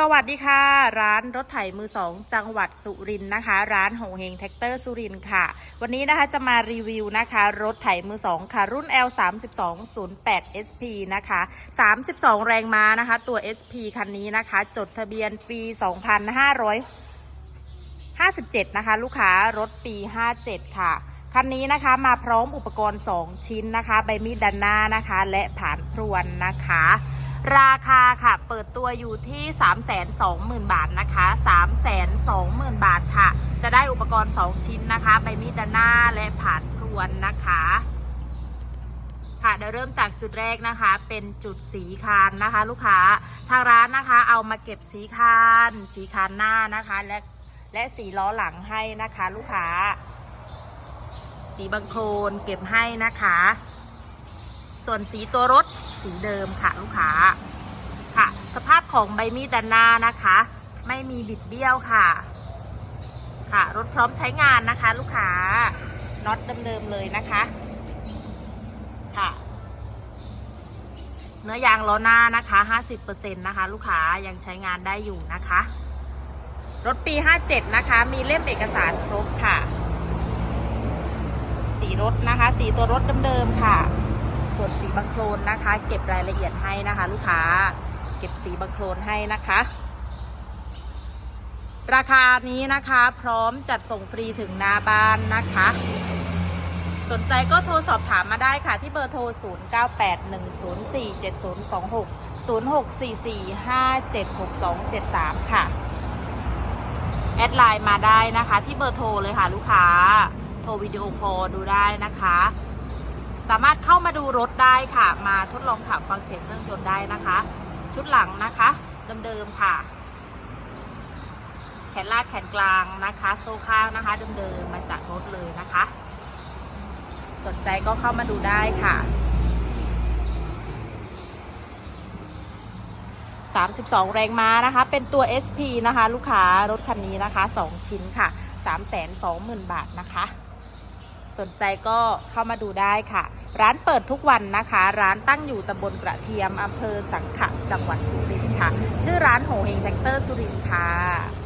สวัสดีค่ะ ร้านรถไถมือสองจังหวัดสุรินทร์นะคะ ร้านหงเฮงแท็กเตอร์สุรินทร์ค่ะ วันนี้นะคะจะมารีวิวนะคะ รถไถมือสองค่ะ รุ่น L 3 2 0 8 SP นะคะ 32 แรงม้านะคะ ตัว SP คันนี้นะคะ จดทะเบียนปี 2500 57 นะคะ ลูกค้ารถปี 57 ค่ะคันนี้นะคะมาพร้อมอุปกรณ์ 2 ชิ้นนะคะ ใบมีดด้านหน้านะคะ และผ่านพรวนนะคะ ราคาค่ะเปิดตัวอยู่ที่ 320,000 บาทนะคะ 320,000 บาทค่ะ จะได้อุปกรณ์ 2 ชิ้นนะคะ ใบมีดด้านหน้าและผ่านพรวนนะคะ ค่ะเดี๋ยวเริ่มจากจุดแรกนะคะ เป็นจุดสีคานนะคะ ลูกค้าทางร้านนะคะ เอามาเก็บสีคาน สีคานหน้านะคะ และและสีล้อหลังให้นะคะ ลูกค้า สีบังโคลนเก็บให้นะคะ ส่วนสีตัวรถ สีเดิมค่ะลูกค้าค่ะ สภาพของใบมีดด้านหน้านะคะ ไม่มีบิดเบี้ยวค่ะ ค่ะรถพร้อมใช้งานนะคะ ลูกค้าน็อตเดิมๆเลยนะคะ ค่ะ เนื้อยางล้อหน้านะคะ 50%นะคะ ลูกค้ายังใช้งานได้อยู่นะคะ รถปี 57 นะคะ มีเล่มเอกสารครบค่ะ สีรถนะคะ สีตัวรถเดิมๆค่ะ ส่วนสีบังโคลนนะคะ เก็บรายละเอียดให้นะคะ ลูกค้าเก็บสีบังโคลนให้นะคะ ราคานี้นะคะพร้อมจัดส่งฟรีถึงหน้าบ้านนะคะ สนใจก็โทรสอบถามมาได้ค่ะที่เบอร์โทร 0981047026 0644576273 ค่ะ แอดไลน์มาได้นะคะที่เบอร์โทรเลยค่ะลูกค้า โทรวิดีโอคอลดูได้นะคะ สามารถเข้ามาดูรถได้ค่ะ มาทดลองขับฟังเสียงเครื่องยนต์ได้นะคะ ชุดหลังนะคะเดิมๆค่ะ แขนลากแขนกลางนะคะ โซ่ข้างนะคะเดิมๆมาจากรถเลยนะคะ สนใจก็เข้ามาดูได้ค่ะ32 แรงม้านะคะ เป็นตัว SP นะคะ ลูกค้ารถคันนี้นะคะ 2 ชิ้นค่ะ 320,000 บาทนะคะ สนใจก็เข้ามาดูได้ค่ะ ร้านเปิดทุกวันนะคะ ร้านตั้งอยู่ตำบลกระเทียมอำเภอสังขะจังหวัดสุรินทร์ค่ะ ชื่อร้านโหเฮงแท็กเตอร์สุรินทร์ค่ะ